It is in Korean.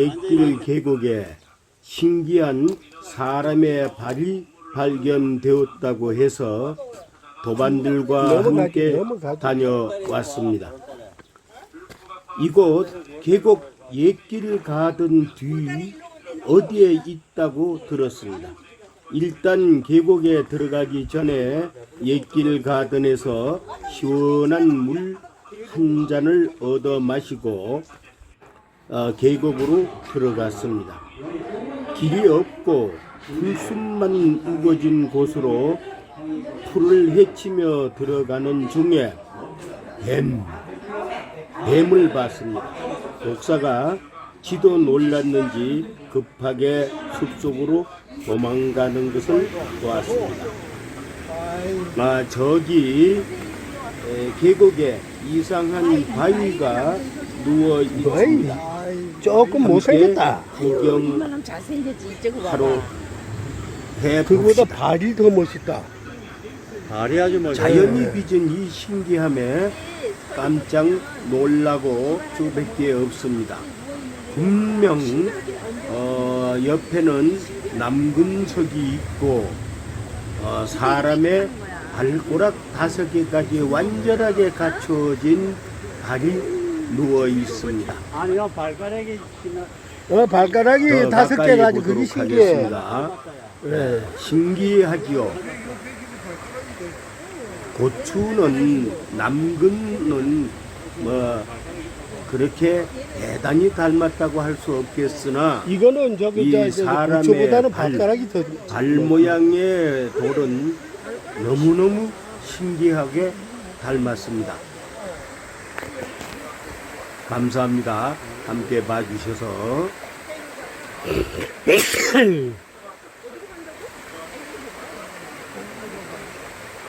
옛길 계곡에 신기한 사람의 발이 발견되었다고 해서 도반들과 함께. 다녀왔습니다. 이곳 계곡 옛길 가든 뒤 어디에 있다고 들었습니다. 일단 계곡에 들어가기 전에 옛길 가든에서 시원한 물 한 잔을 얻어 마시고 어, 계곡으로 들어갔습니다. 길이 없고 풀숲만 우거진 곳으로 풀을 헤치며 들어가는 중에 뱀, 뱀을 봤습니다. 독사가 지도 놀랐는지 급하게 숲속으로 도망가는 것을 보았습니다. 아, 저기 에, 계곡에 이상한 바위가 누워 있습니다. 조금 못생겼다. 구경 이만큼 잘생겼지 이쪽으로 하러 와봐. 해 그거보다 봅시다. 발이 더 멋있다. 발이 아주 멋져. 자연이 빚은 이 신기함에 깜짝 놀라고 수밖에 없습니다. 분명 어, 옆에는 남근석이 있고 어, 사람의 발가락 다섯 개까지 완전하게 갖춰진 발이 누워 있습니다. 아니요 발가락이 지나. 어, 발가락이 더 다섯 가까이 개 가지고 그게 보도록 신기해. 하겠습니다. 네. 신기하지요. 고추는 남근은 뭐 그렇게 대단히 닮았다고 할 수 없겠으나 이거는 저기 이 저, 저 사람의 고추보다는 발- 발가락이 더 발 모양의 돌은 너무너무 신기하게 닮았습니다. 감사합니다. 함께 봐주셔서.